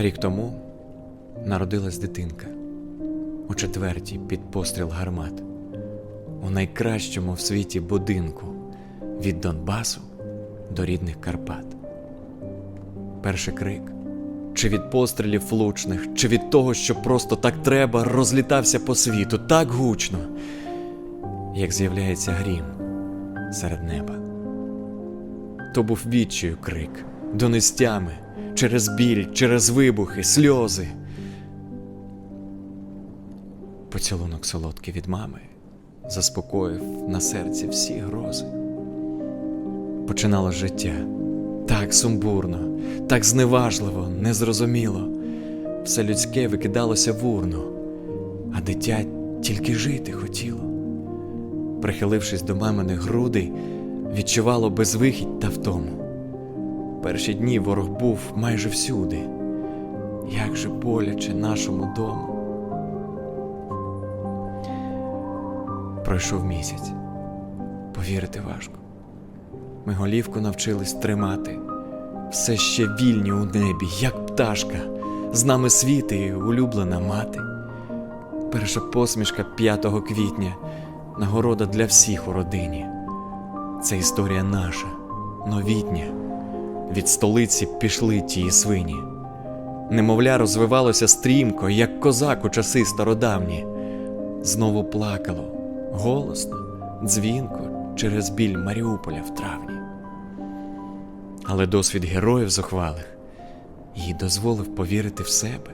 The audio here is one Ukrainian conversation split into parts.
Рік тому народилась дитинка. У четвертій під постріл гармат, у найкращому в світі будинку. Від Донбасу до рідних Карпат. Перший крик. Чи від пострілів влучних, чи від того, що просто так треба, розлітався по світу так гучно, як з'являється грім серед неба. То був відчаю крик, донестями, через біль, через вибухи, сльози. Поцілунок солодкий від мами заспокоїв на серці всі грози. Починало життя так сумбурно, так зневажливо, незрозуміло. Все людське викидалося в урну, а дитя тільки жити хотіло. Прихилившись до маминих грудей, відчувало безвихідь та втому. Перші дні ворог був майже всюди. Як же боляче нашому дому. Пройшов місяць. Повірити важко. Ми голівку навчились тримати. Все ще вільні у небі, як пташка, з нами світи і улюблена мати. Перша посмішка 5 квітня, нагорода для всіх у родині. Це історія наша, новітня. Від столиці пішли тії свині. Немовля розвивалося стрімко, як козак у часи стародавні. Знову плакало, голосно, дзвінко через біль Маріуполя в травні. Але досвід героїв зухвалих їй дозволив повірити в себе.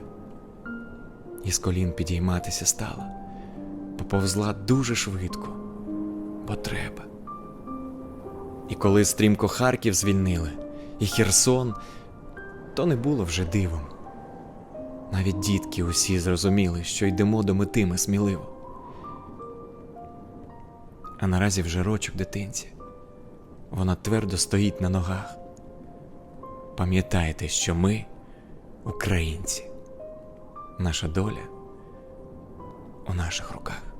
І з колін підійматися стала, поповзла дуже швидко, бо треба. І коли стрімко Харків звільнили, і Херсон, то не було вже дивом. Навіть дітки усі зрозуміли, що йдемо до мети ми сміливо. А наразі вже рочок дитинці. Вона твердо стоїть на ногах. Пам'ятайте, що ми українці. Наша доля у наших руках.